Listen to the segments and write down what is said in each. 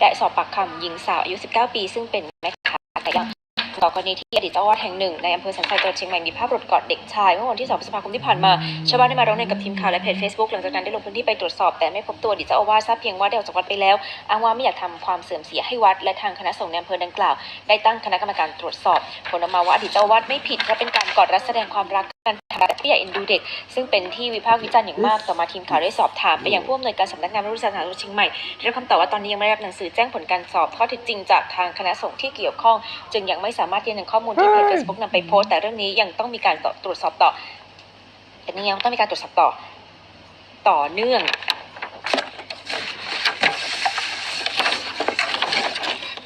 ได้สอบปากคำหญิงสาวอายุ 19 ปี ซึ่งเป็นแม่ค้าไก่ย่างต่ กรณีที่อดีตเจ้าอาวาสแห่งหนึ่งในอำเภอสันทรายจังหวัดเชียงใหม่มีภาพหลุดกอดเด็กชายเมื่อวันที่ 2 พฤษภาคมที่ผ่านมา ชาวบ้านได้มาร้องเรียนกับทีมข่าวและเพจ Facebook หลังจากนั้นได้ลงพื้นที่ไปตรวจสอบ แต่ไม่พบตัวอดีตเจ้าอาวาสทราบเพียงว่าได้ออกจากวัดไปแล้วอ้างว่าไม่อยากทำความเสื่อมเสียให้วัด และทางคณะสงฆ์ในอำเภอดังกล่าว ได้ตั้งคณะกรรมการตรวจสอบผลออกมาว่าอดีตเจ้าอาวาสไม่ผิดเพราะเป็นการกอดรัดแสดงความรักกันทำและผู้ใหญ่เอ็นดูเด็ก ซึ่งเป็นที่วิพากษ์วิจารณ์อย่างมากต่อมาทีมข่าวได้สอบถามไปยังผู้อำนวยการสำนักงานระพุทธศาสนาจังหวัดเชียงใหม่ได้รับคำตอบว่าตอนนี้ยังไม่ได้รับหนังสือแจ้งผลการสอบข้อเท็จจริงจากทางคณะสงฆ์ที่เกี่ยวข้อง จึงยังไม่สามารถยืนยันข้อมูลที่เพจ Facebook นำไปโพสต์แต่เรื่องนี้ยังต้องมีการตรวจสอบต่อแต่นี่ยังต้องมีการตรวจสอบต่อ ต่อเนื่อง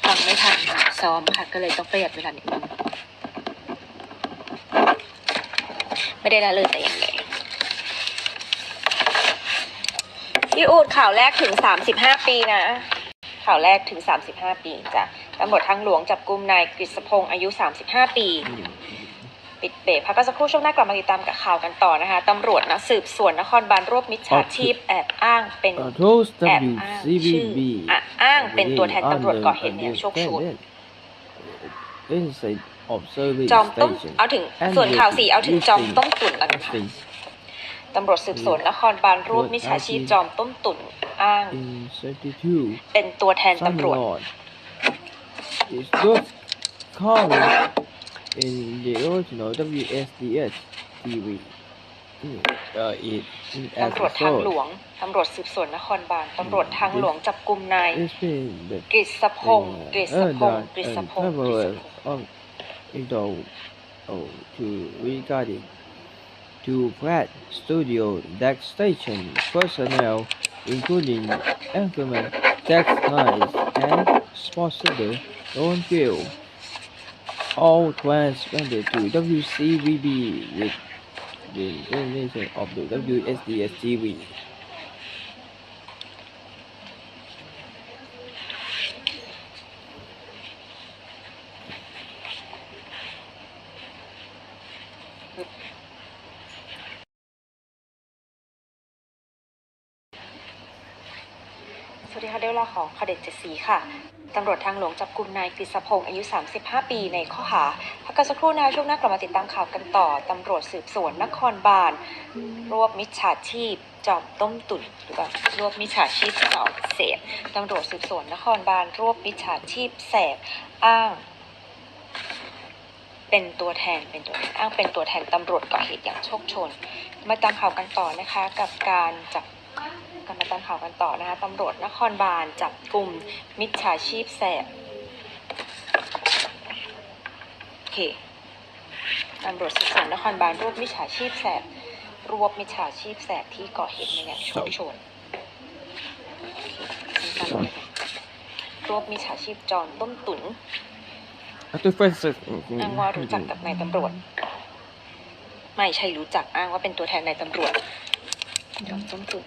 ฟังไม่ทันซ้อมค่ะก็เลยต้องประหยัดเวลานิดนึงไม่ได้ละเลยแต่อย่างใดพี่อูดข่าวแรกถึงสามสิบห้าปีนะ ข่าวแรกถึงสามสิบห้าปีจ้ะ ตำรวจทางหลวงจับกุมนายกฤษพงศ์อายุสามสิบห้าปี ปิดเบรกพักกันสักครู่ช่วงหน้ากลับมาติดตามกับข่าวกันต่อนะคะตำรวจนะสืบสวนนครบาลรวบมิจฉาชีพแอบอ้างเป็น Uh, those แอบอ้างชื่อ WCBB อะอ้างเป็นตัวแทนตำรวจก่อเหตุเนี่ยโชคชุน This is a observing จอมต้ม station เอาถึง and ส่วนข่าว the สี่เอาถึงจอม listing ต้มตุ๋นแล้วกันค่ะ things ตำรวจสืบสวนนครบาลรวบมิจฉาชีพจอมต้มตุ๋นอ้าง in 32เป็นตัวแทนตำรวจ Sunlord is not common in the original WSDS TV. Uh, it, it as ตำรวจ a ทางหล source วง ตำรวจสืบสวนนครบาล ตำรวจทางหลวงจับกลุ่มนาย it's been the กฤษพงศ์กฤษพงศ์กฤษ and พงศ์กฤษ travelers พงศ์ on into oh, to regarding to Pratt Studio Deck Station personnel, including anchorman Jack Nice and sports center Don Gill, all transferred to WCVB with the donation of the WSDS TV. 7474 ค่ะตำรวจทางหลวงจับกลุ่มนายกฤษพงศ์อายุ 35 ปีในข้อหาพักกันสักครู่นะช่วงหน้ากลับมาติดตามข่าวกันต่อ ตำรวจสืบสวนนครบาลรวบมิจฉาชีพจอบต้มตุ๋นหรือแบบรวบมิจฉาชีพจอบเสพตำรวจสืบสวนนครบาลรวบมิจฉาชีพแสบอ้าง เป็นตัวแทนเป็นตัวอ้างเป็นตัวแทนตำรวจก่อเหตุอย่างโชคชน มาตามข่าวกันต่อนะคะ กับการจับ ลับมาตามข่าวกันต่อนะคะตำรวจนครบาลจับกลุ่มมิจฉาชีพแสบโอเคตำรวจสืบสวนนครบาลรวบมิจฉาชีพแสบรวบมิจฉาชีพแสบที่ก่อเหตุในอย่างโชคโชนสั้นๆเลยรวบมิจฉาชีพจอนต้มตุ๋น After first, อ้างว่ารู้จักกับนายตำรวจ ไม่ใช่รู้จักอ้างว่าเป็นตัวแทนนายตำรวจจอมต้มตุ๋น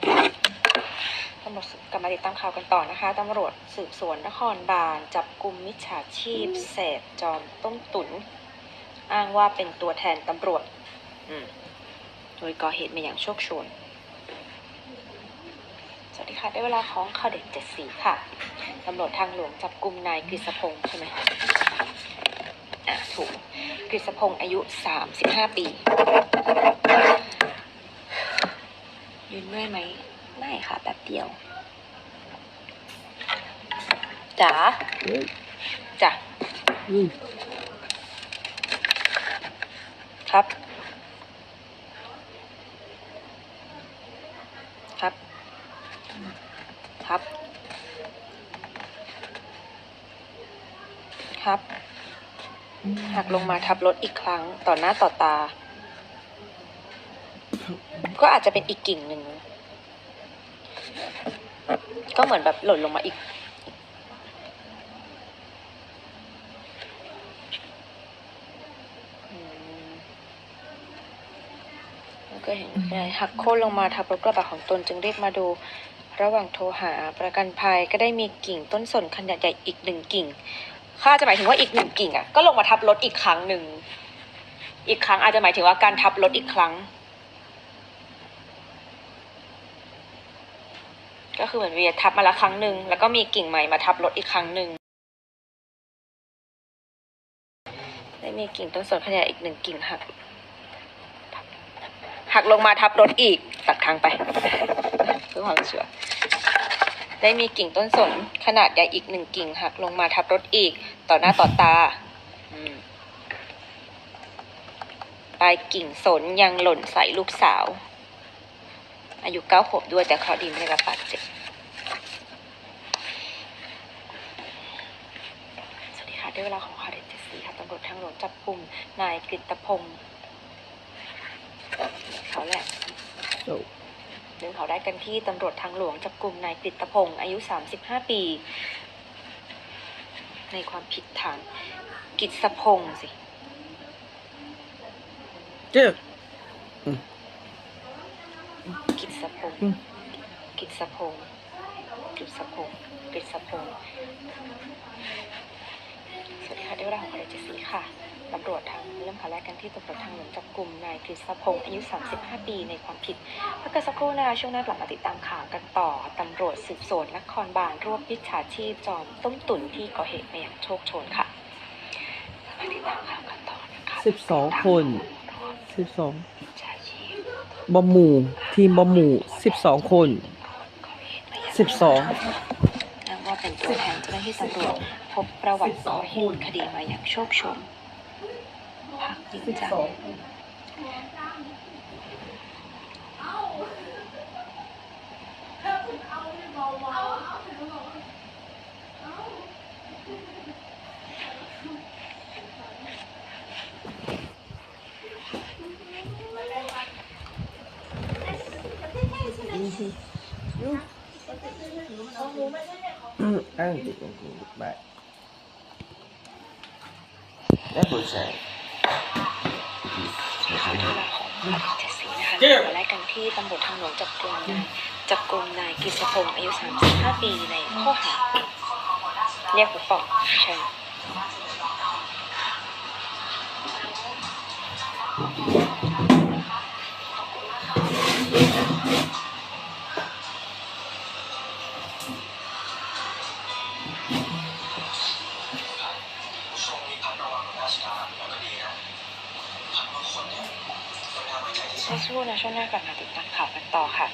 ตำรวจกลับมาติดตามข่าวกันต่อนะคะตำรวจสืบสวนนครบาลจับกลุ่มมิจฉาชีพเสพจอมต้มตุ๋นอ้างว่าเป็นตัวแทนตำรวจโดยก่อเหตุมาอย่างโชคโชนสวัสดีค่ะ ได้เวลาของข่าวเด็ดเจ็ดสีค่ะ ตำรวจทางหลวงจับกลุ่มนายกฤษพงศ์ใช่ไหมอะ ถูก กฤษพงศ์อายุสามสิบห้าปี ยืนเมื่อยไหม ไม่ค่ะแป๊บเดียวจ๋าจ๋าครับ ครับ ครับ ครับหักลงมาทับรถอีกครั้งต่อหน้าต่อตา ก็อาจจะเป็นอีกกิ่งหนึ่ง ก็เหมือนแบบหล่นลงมาอีก ก็เห็นนายหักโค่นลงมาทับรถกระบะของตนจึงรีบมาดู ระหว่างโทรหาประกันภัยก็ได้มีกิ่งต้นสนขนาดใหญ่อีกหนึ่งกิ่งค่าจะหมายถึงว่าอีกหนึ่งกิ่งอะก็ลงมาทับรถอีกครั้งหนึ่ง อีกครั้งอาจจะหมายถึงว่าการทับรถอีกครั้ง ก็คือเหมือนเวียทับมาละครั้งหนึ่งแล้วก็มีกิ่งใหม่มาทับรถอีกครั้งหนึ่งได้มีกิ่งต้นสนขนาดอีกหนึ่งกิ่งหักหักลงมาทับรถอีกตัดทางไปเพื่อความเชัวร์ได้มีกิ่งต้นสนขนาดใหญ่อีกหนึ่งกิ่งหักลงมาทับรถอีก ต่อหน้าต่อตาปลายกิ่งสนยังหล่นใส่ลูกสาว อายุเก้าขวบด้วยแต่เคราะห์ดีไม่ได้รับบาดเจ็บสวัสดีค่ะได้เวลาของข่าวเด็ดเจ็ดสีค่ะตำรวจทางหลวงจับกลุ่มนายกฤตพงศ์เขาแหละ so ดึงเขาได้กันที่ตำรวจทางหลวงจับกลุ่มนายกฤตพงศ์อายุ 35 ปี ในความผิดฐานกิตพงศ์สิ yeah กิตพ งศ์กิตสะพงศ์กิตสะพงศ์กิตสะพงสวัสดีค่ะได้เวลาของคอลเจสีค่ะตำรวจทางเริ่มข่าวแรกกันที่ตำรวจทางหลวงจับกลุ่มนายกฤษพงศ์อายุ 35 ปีในความผิดพักกันสักครู่นะคะช่วงหน้ากลับมาติดตามข่าวกันต่อตำรวจสืบสวนนครบาลรวบมิชฉาชีพจอมต้มตุ๋นที่ก่อเหตุมาอย่างโชคโชนค่ะมาติดตามข่าวกันต่อนะคะ12 คน 12 พบะหมู่ทีมบะหมู่สิบสองคนก่อเหตุมาย่าสิบสองนับว่าเป็นตัวแทนเจ้าหน้าที่ตำรวจพบประวัติก่อเหตุคดีมาอย่างโชคโชนพักยิงจัง นนี้เป็นกูบาย That was a ข่าวเวลาของข่าวเจ็ดสีนะคะข่าแรกกันที่ตำรวจทางหลวงจับกลุ่มจับกลุ่มนายกิษพงศ์อายุ 35 ปีในข้อหาเรียกผู้ฟ้องเชิญ สักครู่นะช่วงหน้ากลับมาติดตามข่าวกันต่อค่ะ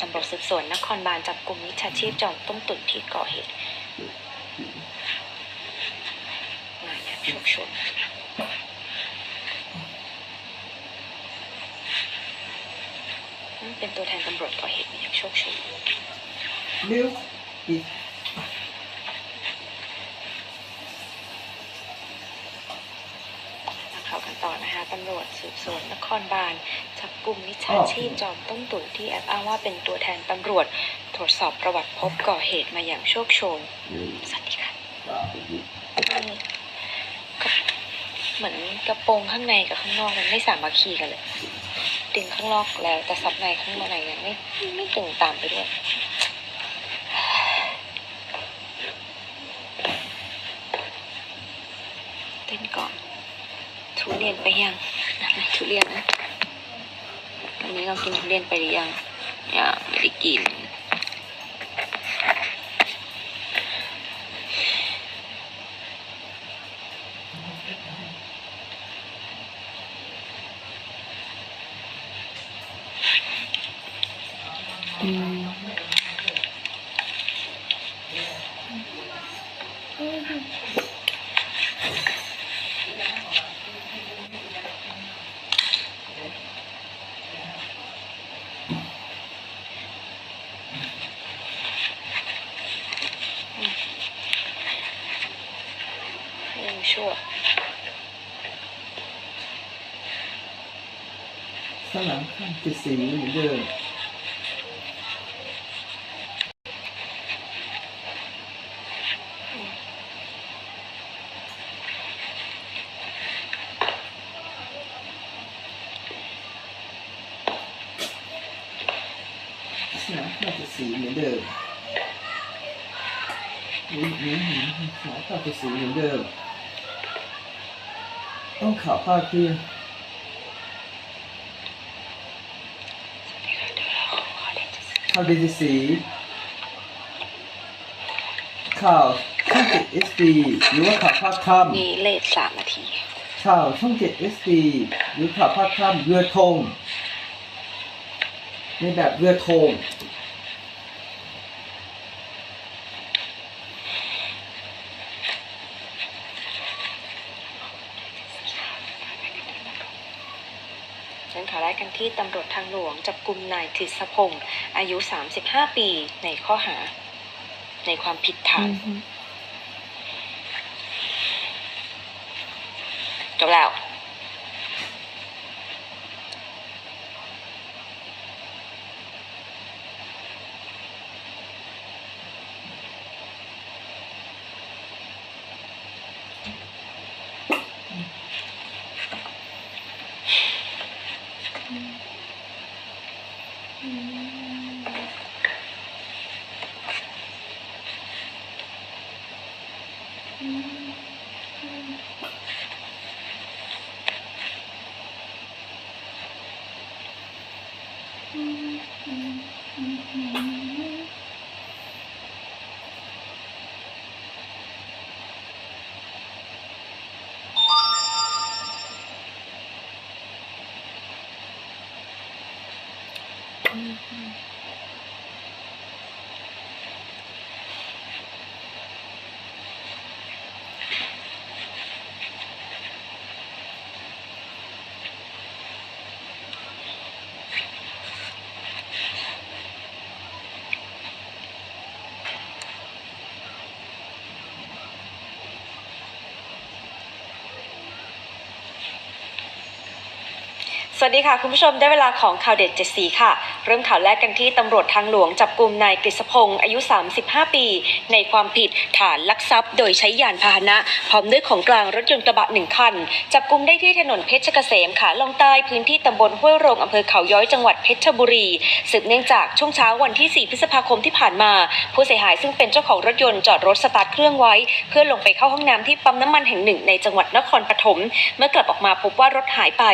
ตำรวจสืบสวนนครบาลจับกลุ่มมิจฉาชีพจอมต้มตุ๋นที่ก่อเหตุมาอย่างโชคชนเป็นตัวแทนตำรวจก่อเหตุมาอย่างโชคโชนำรวจสืบสวนนครบาลจับกลุ่มมิจฉาชีพจอมต้มตุ๋นที่แอบอ้างว่าเป็นตัวแทนตำรวจ ตรวจสอบประวัติพบก่อเหตุมาอย่างโชคโชน สวัสดีค่ะนี่ก็เหมือนกระโปรงข้างในกับข้างนอกมันไม่สามัคคีกันเลย ดึงข้างนอกแล้วแต่ซับในข้างในยังไม่ไม่ดึงตามไปด้วยเต้นก่อนทุเรียนไปยังอะไร ทุเรียนนะวันนี้เรากินทุเรียนไปหรือยังยังไม่ได้กิน ข้างหลังข้างจะสีเหมือนเดิมข้างหลังข้าจะสีเหมือนเดิมนี่นี่นี่ขาข้างจะสีเหมือนเดิม ต้องขาวผ้าที่สวัสดีค่ะเดี๋ยว BTC ข่าวช่องเจ็ดเอสดีหรือว่าข่าวภาคค่มีเลทสามนาทีข่าวช่องเจ็ดเอสดีหรือข่าวภาคค่ำเรือธงในแบบเรือธง ที่ตำรวจทางหลวงจับกลุ่มนายทิศพงศ์อายุ 35 ปีในข้อหา ในความผิดฐานจบแล้ว ส วัสดีค่ะคุณผู้ชมได้เวลาของข่าวเด็ดเจ็ดสีค่ะ เริ่มข่าวแรกกันที่ตำรวจทางหลวงจับกลุ่มนายกฤษพงศ์อายุ 35 ปี ในความผิดฐานลักทรัพย์ โดยใช้ยานพาหนะ พร้อมด้วยของกลางรถยนต์กระบะหนึ่งคัน จับกลุ่มได้ที่ถนนเพชรเกษมขาล่องใต้พื้นที่ตำบลห้วยโรงอำเภอเขาย้อยจังหวัดเพชรบุรีสืบเนื่องจากช่วงเช้าวันที่ 4 พฤษภาคมที่ผ่านมา ผู้เสียหายซึ่งเป็นเจ้าของรถยนต์จอดรถสตาร์ทเครื่องไว้ เพื่อลงไปเข้าห้องน้ำที่ปั๊มน้ำมันแห่งหนึ่งในจังหวัดนครปฐมเมื่อกลับออกมาพบว่ารถหายไป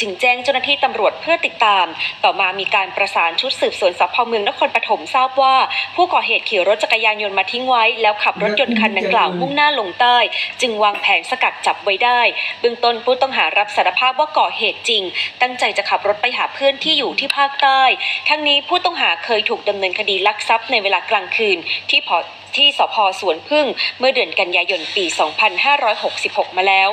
จึงแจ้งเจ้าหน้าที่ตำรวจเพื่อติดตาม ต่อมามีการประสานชุดสืบสวนสพเมืองนครปฐมทราบว่า ผู้ก่อเหตุขี่รถจักรยานยนต์มาทิ้งไว้ แล้วขับรถยนต์คันดังกล่าวมุ่งหน้าลงใต้ จึงวางแผนสกัดจับไว้ได้เบื้องต้นผู้ต้องหารับสารภาพว่าก่อเหตุจริง ตั้งใจจะขับรถไปหาเพื่อนที่อยู่ที่ภาคใต้ ทั้งนี้ผู้ต้องหาเคยถูกดำเนินคดีลักทรัพย์ในเวลากลางคืนที่พอที่สพสวนพึ่ง เมื่อเดือนกันยายนปี 2566 มาแล้ว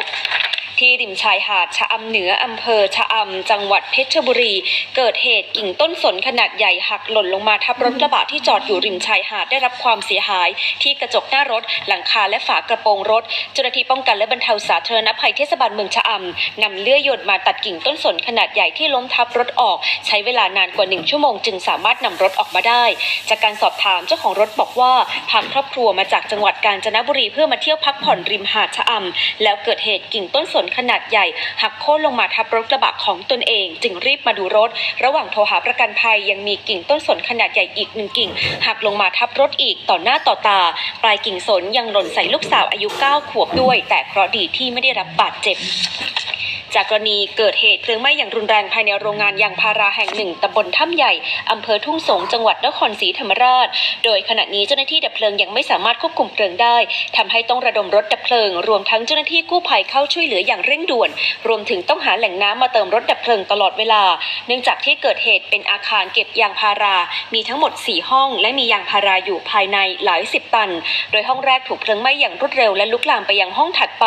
ที่ริมชายหาดชะอำเหนืออำเภอชะอำจังหวัดเพชรบุรี เกิดเหตุกิ่งต้นสนขนาดใหญ่หักหล่นลงมาทับรถกระบะที่จอดอยู่ริมชายหาดได้รับความเสียหาย ที่กระจกหน้ารถ หลังคาและฝากระโปรงรถเจ้าหน้าที่ป้องกันและบรรเทาสาธารณภัยเทศบาลเมืองชะอำนำเลื่อยยนต์มาตัดกิ่งต้นสนขนาดใหญ่ที่ล้มทับรถออก ใช้เวลานานกว่าหนึ่งชั่วโมง จึงสามารถนำรถออกมาได้ จากการสอบถามเจ้าของรถบอกว่าพาครอบครัวมาจากจังหวัดกาญจนบุรีเพื่อมาเที่ยวพักผ่อนริมหาดชะอำแล้วเกิดเหตุกิ่งต้นสนขนาดใหญ่ หักโค่นลงมาทับรถกระบะของตนเอง จึงรีบมาดูรถ ระหว่างโทรหาประกันภัยยังมีกิ่งต้นสนขนาดใหญ่อีกหนึ่งกิ่ง หักลงมาทับรถอีกต่อหน้าต่อตา ปลายกิ่งสนยังหล่นใส่ลูกสาวอายุ 9 ขวบด้วย แต่เคราะดีที่ไม่ได้รับบาดเจ็บ จากกรณีเกิดเหตุเพลิงไหม้อย่างรุนแรงภายในโรงงานยางพาราแห่งหนึ่งตำบลถ้ำใหญ่อำเภอทุ่งสงจังหวัดนครศรีธรรมราช โดยขณะนี้เจ้าหน้าที่ดับเพลิงยังไม่สามารถควบคุมเพลิงได้ทำให้ต้องระดมรถดับเพลิง รวมทั้งเจ้าหน้าที่กู้ภัยเข้าช่วยเหลืออย่างเร่งด่วน รวมถึงต้องหาแหล่งน้ำมาเติมรถดับเพลิงตลอดเวลา เนื่องจากที่เกิดเหตุเป็นอาคารเก็บยางพารา มีทั้งหมด 4 ห้อง และมียางพาราอยู่ภายในหลายสิบตัน โดยห้องแรกถูกเพลิงไหม้อย่างรวดเร็วและลุกลามไปยังห้องถัดไป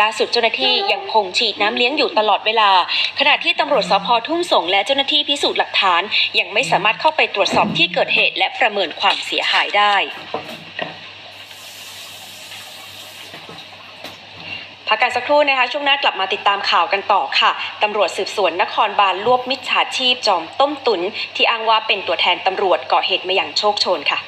ล่าสุดเจ้าหน้าที่ยังคงฉีดน้ำเลี้ยงอยู่ตลอดเวลา ขณะที่ตำรวจสพทุ่งสงและเจ้าหน้าที่พิสูจน์หลักฐาน ยังไม่สามารถเข้าไปตรวจสอบที่เกิดเหตุและประเมินความเสียหายได้พักกันสักครู่นะคะ ช่วงหน้ากลับมาติดตามข่าวกันต่อค่ะตำรวจสืบสวนนครบาลรวบมิจฉาชีพจอมต้มตุน ที่อ้างว่าเป็นตัวแทนตำรวจก่อเหตุมาอย่างโชคโชนค่ะ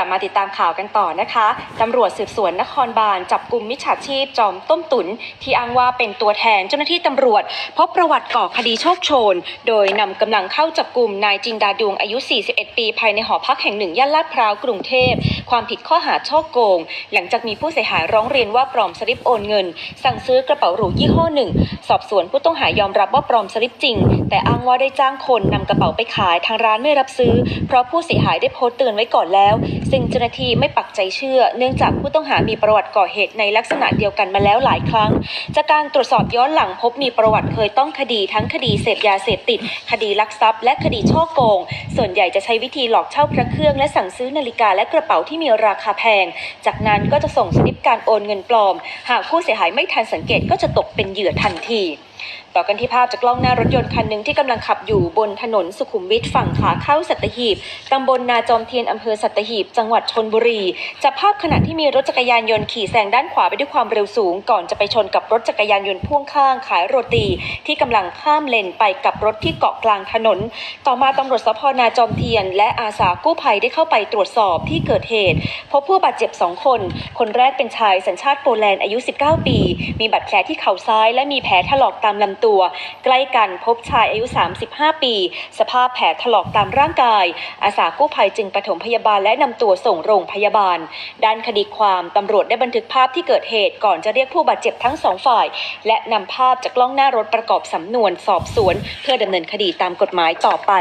ลับมาติดตามข่าวกันต่อนะคะตำรวจสืบสวนนครบาลจับกลุ่มมิจฉาชีพจอมต้มตุน ที่อ้างว่าเป็นตัวแทนเจ้าหน้าที่ตำรวจ พบประวัติก่อคดีโชคโชน โดยนำกำลังเข้าจับกลุ่มนายจินดาดวงอายุ 41 ปี ภายในหอพักแห่งหนึ่งย่านลาดพร้าวกรุงเทพ ความผิดข้อหาช่อโกง หลังจากมีผู้เสียหายร้องเรียนว่าปลอมสลิปโอนเงิน สั่งซื้อกระเป๋าหรูยี่ห้อหนึ่งสอบสวนผู้ต้องหายอมรับว่าปลอมสลิปจริง แต่อ้างว่าได้จ้างคนนำกระเป๋าไปขายทางร้านไม่รับซื้อ เพราะผู้เสียหายได้โพสต์เตือนไว้ก่อนแล้วซึ่งเจ้าหน้าที่ไม่ปักใจเชื่อ เนื่องจากผู้ต้องหามีประวัติก่อเหตุในลักษณะเดียวกันมาแล้วหลายครั้ง จากการตรวจสอบย้อนหลังพบมีประวัติเคยต้องคดีทั้งคดีเสพยาเสพติด คดีลักทรัพย์และคดีช่อโกง ส่วนใหญ่จะใช้วิธีหลอกเช่าพระเครื่องและสั่งซื้อนาฬิกาและกระเป๋าที่มีราคาแพง จากนั้นก็จะส่งสลิปการโอนเงินปลอม หากผู้เสียหายไม่ทันสังเกตก็จะตกเป็นเหยื่อทันที ต่อกันที่ภาพจากกล้องหน้ารถยนต์คันหนึ่งที่กำลังขับอยู่บนถนนสุขุมวิทฝั่งขาเข้าสัตหีบตำบลนาจอมเทียนอำเภอสัตหีบ จังหวัดชนบุรีจับภาพขณะที่มีรถจักรยานยนต์ขี่แซงด้านขวาไปด้วยความเร็วสูง ก่อนจะไปชนกับรถจักรยานยนต์พ่วงข้างขายโรตี ที่กำลังข้ามเลนไปกับรถที่เกาะกลางถนน ต่อมาตำรวจสพนาจอมเทียน และอาสากู้ภัยได้เข้าไปตรวจสอบที่เกิดเหตุ พบผู้บาดเจ็บสองคน คนแรกเป็นชายสัญชาติโปแลนด์อายุ 19 ปี มีบาดแผลที่เข่าซ้ายและมีแผลถลอกตามลำตัว ใกล้กันพบชายอายุ 35 ปี สภาพแผลถลอกตามร่างกาย อาสากู้ภัยจึงปฐมพยาบาลและนำตัวส่งโรงพยาบาล ด้านคดีความตำรวจได้บันทึกภาพที่เกิดเหตุก่อนจะเรียกผู้บาดเจ็บทั้งสองฝ่าย และนำภาพจากกล้องหน้ารถประกอบสำนวนสอบสวน เพื่อดำเนินคดีตามกฎหมายต่อไป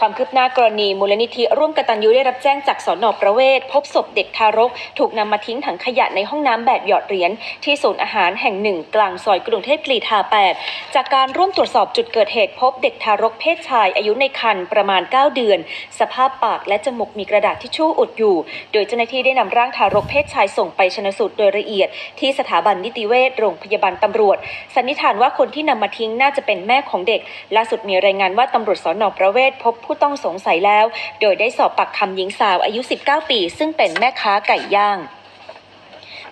ความคืบหน้ากรณีมูลนิธิร่วมกตัญญูได้รับแจ้งจากสอนอประเวศพบศพเด็กทารก ถูกนำมาทิ้งถังขยะในห้องน้ำแบบหยอดเหรียญที่ศูนย์อาหารแห่งหนึ่งกลางซอยกรุงเทพกรีฑา 8 จากการร่วมตรวจสอบจุดเกิดเหตุพบเด็กทารกเพศชายอายุในครรภ์ประมาณ 9 เดือน สภาพปากและจมูกมีกระดาษทิชชู่อุดอยู่ โดยเจ้าหน้าที่ได้นำร่างทารกเพศชายส่งไปชนสูตรโดยละเอียด ที่สถาบันนิติเวชโรงพยาบาลตำรวจ สันนิษฐานว่าคนที่นำมาทิ้งน่าจะเป็นแม่ของเด็ก ล่าสุดมีรายงานว่าตำรวจสอนอประเวศพบผู้ต้องสงสัยแล้ว โดยได้สอบปากคำหญิงสาวอายุ 19 ปี ซึ่งเป็นแม่ค้าไก่ย่าง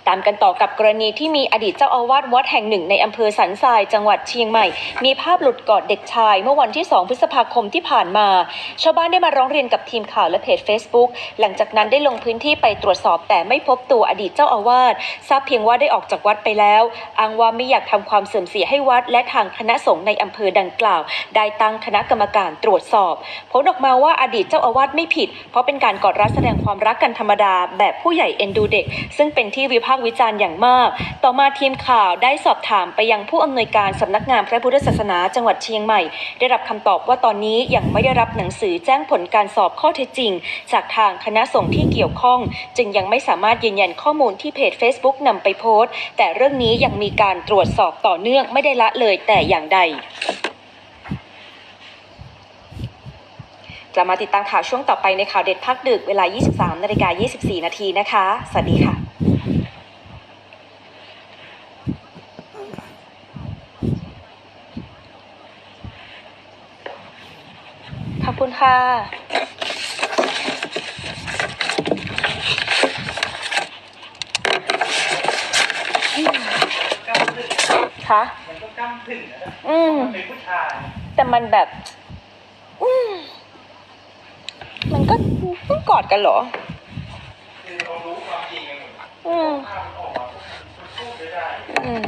ตามกันต่อกับกรณีที่มีอดีตเจ้าอาวาสวัดแห่งหนึ่งในอำเภอสันทรายจังหวัดเชียงใหม่ มีภาพหลุดกอดเด็กชาย เมื่อวันที่ 2 พฤษภาคมที่ผ่านมา ชาวบ้านได้มาร้องเรียนกับทีมข่าวและเพจ Facebook หลังจากนั้นได้ลงพื้นที่ไปตรวจสอบแต่ไม่พบตัวอดีตเจ้าอาวาสทราบเพียงว่าได้ออกจากวัดไปแล้วอ้างว่าไม่อยากทำความเสื่อมเสียให้วัด และทางคณะสงฆ์ในอำเภอดังกล่าว ได้ตั้งคณะกรรมการตรวจสอบผลออกมาว่าอดีตเจ้าอาวาสไม่ผิด เพราะเป็นการกอดรัดแสดงความรักกันธรรมดา แบบผู้ใหญ่เอ็นดูเด็ก ซึ่งเป็นที่วิพากษ์วิจารณ์อย่างมาก ต่อมาทีมข่าวได้สอบถามไปยังผู้อำนวยการสำนักงานพระพุทธศาสนาจังหวัดเชียงใหม่ ได้รับคำตอบว่าตอนนี้ยังไม่ได้รับหนังสือแจ้งผลการสอบข้อเท็จจริง จากทางคณะสงฆ์ที่เกี่ยวข้อง จึงยังไม่สามารถยืนยันข้อมูลที่เพจ Facebook นำไปโพสต์ แต่เรื่องนี้ยังมีการตรวจสอบต่อเนื่องไม่ได้ละเลยแต่อย่างใดกลับมาติดตามข่าวช่วงต่อไปในข่าวเด็ดพักดึกเวลา 23 นาฬิกา 24 นาทีนะคะ สวัสดีค่ะ ขอบ ค่ะ คะมันก็ก้ามถึงนะอืมเป็นผู้ชาย แต่มันแบบ อืมมันก็ต้องกอดกันเหรอ คือเรารู้ความจริงกันหมดอืม ภาพมันออกมาพูดไม่ได้ อืม